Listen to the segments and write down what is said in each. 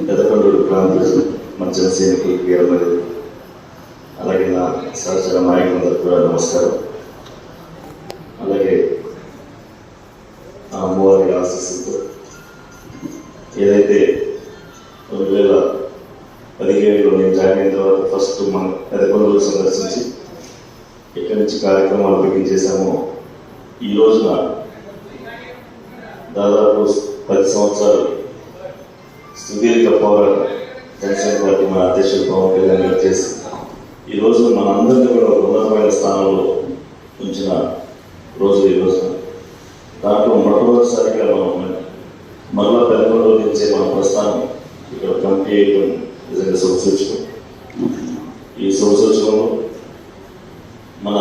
పెదకొండూరు ప్రాంతులు మన జనసేనకి వీరమరి అలాగే నా సహచర నాయకులందరూ కూడా నమస్కారం. అలాగే ఆ అమ్మవారి ఆశీస్సులతో ఏదైతే రెండు వేల పదిహేడులో నేను జాయిన్ అయిన తర్వాత ఫస్ట్ మన పెదకొండూరు సందర్శించి ఎక్కడి నుంచి కార్యక్రమాలు బిగించేశామో ఈ రోజున దాదాపు పది సంవత్సరాలు సుదీర్ఘ పోరాటం జనసేన పార్టీ మన అధ్యక్షుడు పవన్ కళ్యాణ్ గారు చేసి ఈ రోజు మన కూడా ఒక ఉన్నతమైన స్థానంలో ఉంచిన రోజు ఈ దాంట్లో మొట్టమొదటిసారిగా మనం మరలా పెద్దలో నుంచే మన ప్రస్థానం ఇక్కడ కమిటీ చేయడం నిజంగా శుభసూచకం ఈ శుభసూచకంలో మన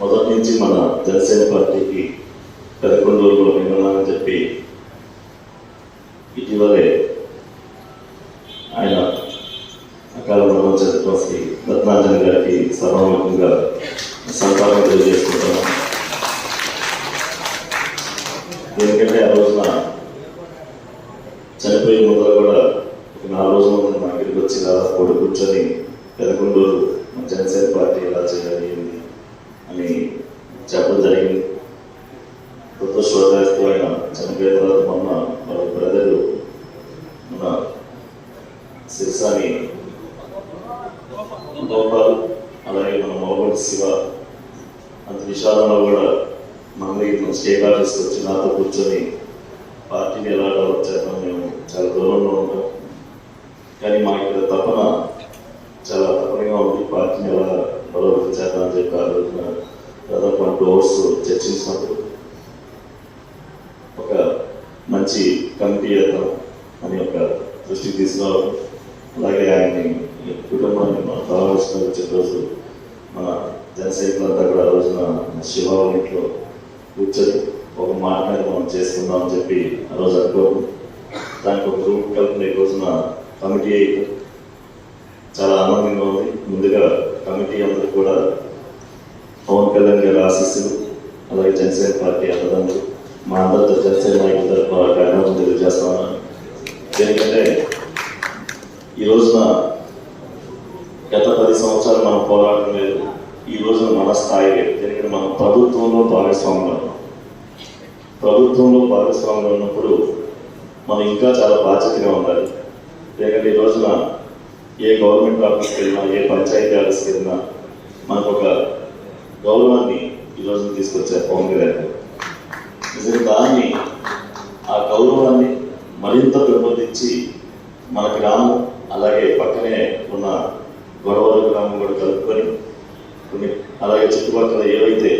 మొదటి నుంచి మన జనసేన పార్టీకి పెదకొండూరులో మిమ్మల్ని చెప్పి ఇటీవలే ఆయన అకాల మరణం కోసం రత్నాంజన్ గారికి సభాముఖంగా సంతాపం తెలియజేసుకుంటున్నాం. ఎందుకంటే ఆ రోజున చనిపోయే ముందర కూడా ఒక నాలుగు రోజుల ముందు మా ఇంటికి వచ్చి దాదాపు కూడా కూర్చొని పెదకొండూరు మా జనసేన పార్టీ ఎలా చేయాలి ఏంది అని చెప్పడం జరిగింది. కొత్త శ్రోతాస్తూ ఆయన చనిపోయిన తర్వాత మొన్న వాళ్ళ బ్రదర్ శిరసాని గోపాల్ అలాగే మన మోహన్ శివ అంత విశాలంలో కూడా మన దగ్గర స్టేట్ ఆఫీస్కి వచ్చి నాతో కూర్చొని పార్టీని ఎలా డెవలప్ చేద్దాం మేము చాలా దూరంలో ఉంటాం. కానీ మా ఇక్కడ తపన చాలా తపనగా ఉంది. పార్టీని ఎలా డెవలప్ చేద్దాం అని చెప్పి ఆ రోజున దాదాపు టూ అవర్స్ చర్చించినప్పుడు ఒక మంచి కమిటీ చేద్దాం అని ఒక దృష్టికి తీసుకురావడం అలాగే ఆయన్ని కుటుంబాన్ని మన పరామర్శన వచ్చే రోజు మన జనసైనికులంతా కూడా ఆ రోజున శివాల ఇంట్లో కూర్చొని ఒక మాట మీద మనం చేసుకుందాం అని చెప్పి ఆ రోజు అనుకోవడం. దానికి ఒక రూమ్ కలిపిన ఈ రోజున కమిటీ చాలా ఆనందంగా ఉంది. ముందుగా కమిటీ అందరూ కూడా పవన్ కళ్యాణ్ గారి ఆశీస్సులు అలాగే జనసేన పార్టీ అన్నదండ్రులు మా అందరితో జనసేన నాయకుల తరఫున కార్యక్రమం తెలియజేస్తాను ఎందుకంటే ఈ రోజున గత పది సంవత్సరాలు మనం పోరాటం లేదు. ఈ రోజున మన స్థాయి లేదు ఎందుకంటే మనం ప్రభుత్వంలో భాగస్వాములు. ప్రభుత్వంలో భాగస్వాములు ఉన్నప్పుడు మనం ఇంకా చాలా బాధ్యతగా ఉండాలి. ఎందుకంటే ఈ రోజున ఏ గవర్నమెంట్ ఆఫీస్కి వెళ్ళినా ఏ పంచాయతీ ఆఫీస్కి వెళ్ళినా మనకు ఒక గౌరవాన్ని ఈ రోజున తీసుకొచ్చారు పవన్ గారు. నిజంగా దాన్ని ఆ గౌరవాన్ని మరింత పెంపొందించి మన గ్రామం అలాగే పక్కనే ఉన్న గొడవలు గ్రామం కూడా కలుపుకొని కొన్ని అలాగే చుట్టుపక్కల ఏవైతే